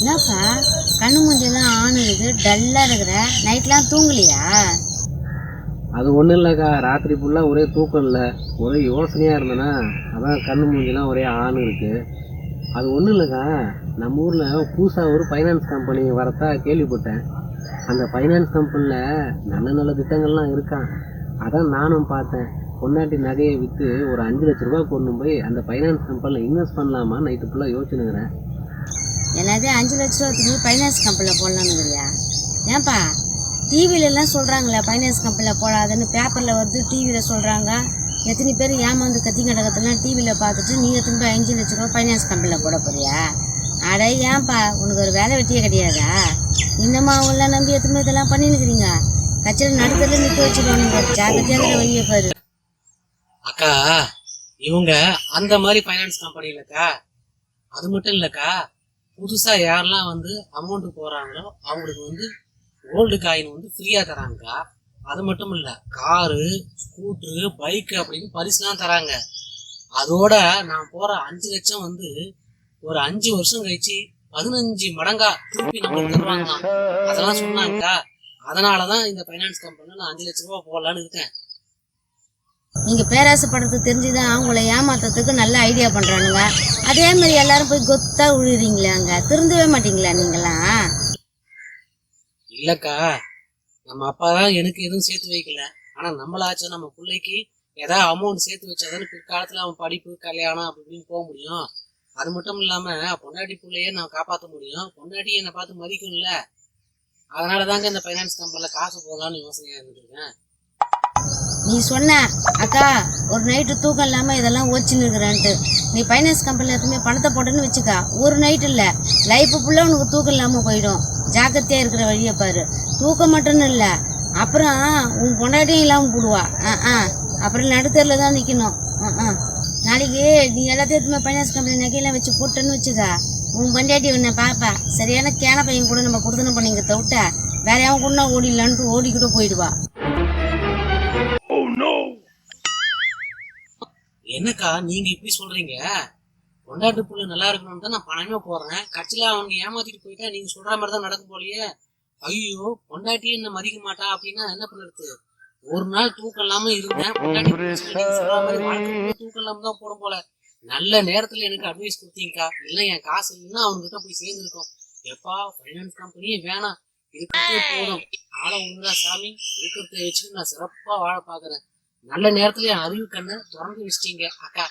என்னப்பா? கண்ணு மூஞ்செல்லாம் ஆணுது டல்லாக இருக்கிற. நைட்லாம் தூங்கலையா? அது ஒன்றும் இல்லைக்கா. ராத்திரி ஃபுல்லாக ஒரே தூக்கம் இல்லை. ஒரே யோசனையாக இருந்தேன்னா அதான் கண்ணு மூஞ்சிலாம் ஒரே ஆணு இருக்குது அது ஒன்றும் இல்லைக்கா. நம்ம ஊரில் புதுசாக ஒரு ஃபைனான்ஸ் கம்பெனி வரத்தா கேள்விப்பட்டேன். அந்த ஃபைனான்ஸ் கம்பெனியில் நல்ல நல்ல திட்டங்கள்லாம் இருக்கான் அதான் நானும் பார்த்தேன். பொன்னாட்டி நகையை விற்று ஒரு அஞ்சு லட்ச ரூபா கொண்டு போய் அந்த ஃபைனான்ஸ் கம்பெனியில் இன்வெஸ்ட் பண்ணலாமா நைட்டு ஃபுல்லாக யோசிச்சுனுங்கிறேன் என்னது அஞ்சு லட்ச ரூபா திரும்பி ஃபைனான்ஸ் கம்பெனியில் போடலான்னுங்கிறியா ஏன்பா? டிவிலெல்லாம் சொல்கிறாங்களே ஃபைனான்ஸ் கம்பெனியில் போடாதுன்னு பேப்பரில் வந்து டிவியில் சொல்கிறாங்க எத்தனை பேர் ஏமாந்து கத்தி கடகத்தெல்லாம் டிவியில் பார்த்துட்டு நீங்கள் திரும்ப அஞ்சு லட்ச ரூபா ஃபைனான்ஸ் கம்பெனியில் போட போறியா? அட ஏன்பா உனக்கு ஒரு வேலை வெட்டியே கிடையாதா? இன்னமா அவங்களாம் நம்பி எத்தனை இதெல்லாம் பண்ணினுக்கிறீங்க? கட்சியில் நடுத்தரில் நிற்க வச்சுருவானுங்க ஜாக்கிரதையாக வெளியே பாரு. அக்கா இவங்க அந்த மாதிரி ஃபைனான்ஸ் கம்பெனி இல்லைக்கா அது மட்டும் இல்லக்கா புதுசாக யாரெல்லாம் வந்து அமௌண்ட் போகிறாங்களோ அவங்களுக்கு வந்து கோல்டு காயின் வந்து ஃப்ரீயாக தராங்கக்கா அது மட்டும் இல்லை காரு ஸ்கூட்ரு பைக் அப்படின்னு பரிசுலாம் தராங்க. அதோட நான் போகிற அஞ்சு லட்சம் வந்து ஒரு அஞ்சு வருஷம் கழிச்சு பதினஞ்சு மடங்கா திருப்பி நம்மளுக்கு தருவாங்களாம். அதெல்லாம் சொன்னாங்கக்கா அதனாலதான் இந்த ஃபைனான்ஸ் கம்பெனியில் நான் அஞ்சு லட்ச ரூபா போடலான்னு இருக்கேன். நீங்கள் பேராசைப்படுறது தெரிஞ்சுதான் அவங்கள ஏமாத்துறதுக்கு நல்ல ஐடியா பண்ணுறானுங்க அதே மாதிரி எல்லாரும் போய் கொத்தா விழுறீங்களே அங்க. திருந்தவே மாட்டீங்களா நீங்களாம் இல்லக்கா நம்ம அப்பா தான் எனக்கு எதுவும் சேர்த்து வைக்கல. ஆனா நம்மளாச்சும் நம்ம பிள்ளைக்கு ஏதாவது அமௌண்ட் சேர்த்து வச்சாதானே பிற்காலத்துல அவன் படிப்பு கல்யாணம் அப்படி இப்படின்னு போக முடியும். அது மட்டும் இல்லாம பொண்டாட்டி பிள்ளையே நான் காப்பாற்ற முடியும். பொண்டாட்டி என்னை பார்த்து மதிக்கும்ல. அதனால தாங்க இந்த ஃபைனான்ஸ் கம்பெனியில் காசு போகலான்னு யோசனையா இருந்துருக்கேன் நீ சொன்ன அக்கா ஒரு நைட்டு தூக்கம் இல்லாமல் இதெல்லாம் ஓச்சின்னு இருக்கிறேன்ட்டு. நீ ஃபைனான்ஸ் கம்பெனியில் எப்பவுமே பணத்தை போட்டேன்னு வச்சுக்கா. ஒரு நைட் இல்லை. லைஃப்பு ஃபுல்லாக உனக்கு தூக்கம் இல்லாமல் போயிடும். ஜாக்கிரதையாக இருக்கிற வழியை பாரு. தூக்கம் மட்டும்னு இல்லை. அப்புறம் உன் பொண்டாட்டியும் இல்லாமல் போடுவா. ஆ ஆ. அப்புறம் நடுத்தரில் தான் நிற்கணும் ஆ ஆ. நாளைக்கு நீ எல்லாத்தையும் எதுவுமே ஃபைனான்ஸ் கம்பெனி நகையெல்லாம் வச்சு போட்டேன்னு வச்சுக்கா. உன் பொண்டாட்டி உன்னை பாப்பா. சரியான கேன பையன் கூட நம்ம கொடுத்தன பண்ணிங்க தவிட்ட. வேற எவன் கூட ஓடிடலான்ட்டு ஓடிக்கிட்டு போயிடுவா. என்னக்கா நீங்க இப்படி சொல்றீங்க? பொண்டாட்டி புள்ள நல்லா இருக்கணும்னு தான் நான் பணமே போடுறேன். கட்சியில அவங்க ஏமாத்திட்டு போயிட்டா நீங்க சொல்ற மாதிரி தான் நடக்கும் போலயே. ஐயோ பொண்டாட்டி என்ன மதிக்க மாட்டா அப்படின்னா என்ன பண்ணுறது ஒரு நாள் தூக்கம் இல்லாம இருந்தேன். தூக்கம் இல்லாம தான் போடும் போல. நல்ல நேரத்துல எனக்கு அட்வைஸ் கொடுத்தீங்கக்கா. இல்ல என் காசு இல்லைன்னா அவங்ககிட்ட போய் சேர்ந்துருக்கோம். எப்பா ஃபைனான்ஸ் கம்பெனியே வேணாம். இருக்கிறதே போதும். ஆளை ஒண்ணுதா சாமி. இருக்கிறத வச்சு நான் சிறப்பா வாழ பாக்குறேன். நல்ல நேரத்துல அறிவு கண்ணு திறந்து வச்சிட்டீங்க அக்கா.